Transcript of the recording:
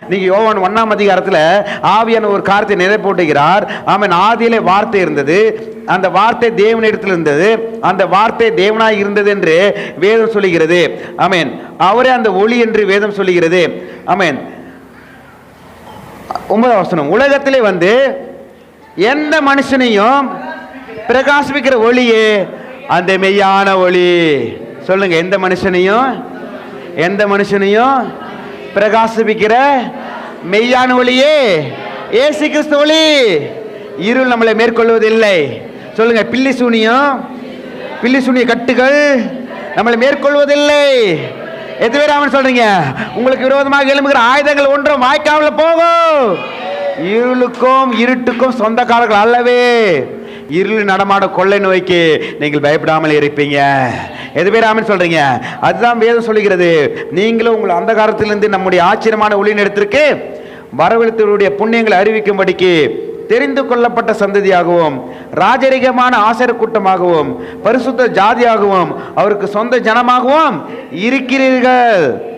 நீங்க யோவான் ஒன்றாம் அதிகாரத்தில் ஆவியான ஒரு காரியத்தை நினைப்பூட்டுகிறார் அவன் ஆதியிலே வார்த்தை இருந்தது. அந்த வார்த்தை தேவனிடத்தில் இருந்தது. அந்த வார்த்தை தேவனாய் இருந்தது என்று வேதம் சொல்லுகிறது. ஆமென் அவரே அந்த ஒளி என்று வேதம் சொல்லுகிறது. ஆமென். ஒன்பதாம் வசனம் உலகத்திலே வந்து எந்த மனுஷனையும் பிரகாசிப்பிக்கிற ஒளியே அந்த மெய்யான ஒளி. சொல்லுங்க எந்த மனுஷனையும்? எந்த மனுஷனையும் பிரகாசிப்பிக்கிற மெய்யான ஒளியே ஏசு கிறிஸ்து ஒளி. இருள் நம்மளை மேற்கொள்வதில்லை. சொல்லுங்க பில்லி சூனியம் பில்லி சூனிய கட்டுகள் நம்மளை மேற்கொள்வதில்லை. எத்தனை பேர் அவன் சொல்றீங்க? உங்களுக்கு விரோதமாக எழும்புகிற ஆயுதங்கள் ஒன்றும் வாய்க்காமல் போகும். இருளுக்கும் இருட்டுக்கும் சொந்தக்காரர்கள் அல்லவே. இருள் நடமாட கொள்ளை நோய்க்கு நீங்கள் பயப்படாமல் இருப்பீங்க. எது பேர் சொல்றீங்க? அதுதான் வேதம் சொல்லுகிறது. நீங்களும் உங்கள் அந்த காலத்திலிருந்து நம்முடைய ஆச்சரியமான ஒளிநடத்திற்கு வரவழைத்தவருடைய புண்ணியங்களை அறிவிக்கும்படிக்கு தெரிந்து கொள்ளப்பட்ட சந்ததியாகவும் ராஜரிகமான ஆசர கூட்டமாகவும் பரிசுத்த ஜாதியாகவும் அவருக்கு சொந்த ஜனமாகவும் இருக்கிறீர்கள்.